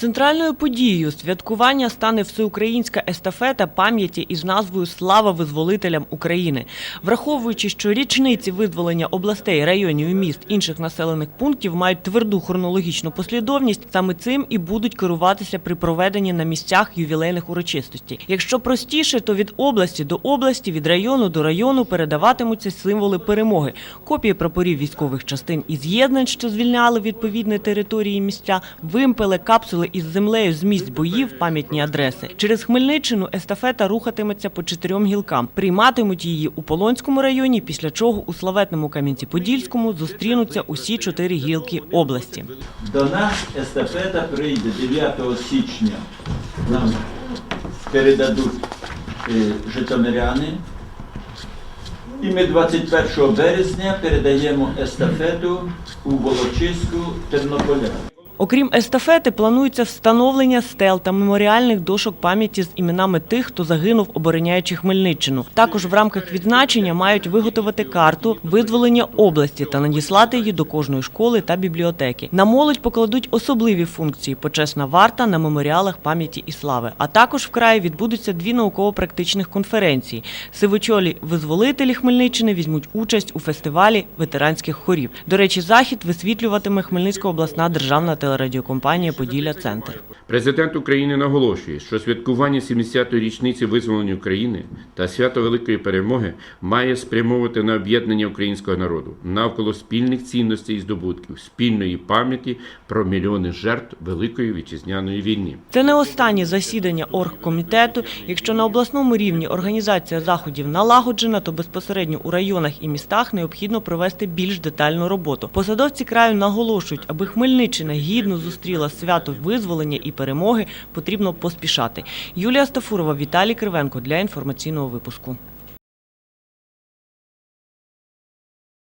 Центральною подією святкування стане всеукраїнська естафета пам'яті із назвою Слава визволителям України. Враховуючи, що річниці визволення областей, районів і міст інших населених пунктів мають тверду хронологічну послідовність, саме цим і будуть керуватися при проведенні на місцях ювілейних урочистостей. Якщо простіше, то від області до області, від району до району передаватимуться символи перемоги, копії прапорів військових частин і з'єднань, що звільняли відповідні території місця, вимпели, капсули із землею з місць боїв, пам'ятні адреси. Через Хмельниччину естафета рухатиметься по чотирьом гілкам. Прийматимуть її у Полонському районі, після чого у славетному Кам'янці-Подільському зустрінуться усі чотири гілки області. До нас естафета прийде 9 січня. Нам передадуть е, житомиряни. І ми 21 березня передаємо естафету у Волочиську Тернополя. Окрім естафети, планується встановлення стел та меморіальних дошок пам'яті з іменами тих, хто загинув, обороняючи Хмельниччину. Також в рамках відзначення мають виготовити карту визволення області та надіслати її до кожної школи та бібліотеки. На молодь покладуть особливі функції почесна варта на меморіалах пам'яті і слави. А також в краї відбудуться дві науково-практичних конференції. Сивочолі визволителі Хмельниччини візьмуть участь у фестивалі ветеранських хорів. До речі, захід висвітлюватиме Хмельницька обласна державна телерадіокомпанія Поділля Центр. Президент України наголошує, що святкування 70-ї річниці визволення України та свято Великої Перемоги має спрямовувати на об'єднання українського народу навколо спільних цінностей і здобутків, спільної пам'яті про мільйони жертв Великої вітчизняної війни. Це не останнє засідання оргкомітету. Якщо на обласному рівні організація заходів налагоджена, то безпосередньо у районах і містах необхідно провести більш детальну роботу. Посадовці краю наголошують, аби Хмельниччина гідно зустріла свято визволення і перемоги, потрібно поспішати. Юлія Стафурова, Віталій Кривенко для інформаційного випуску.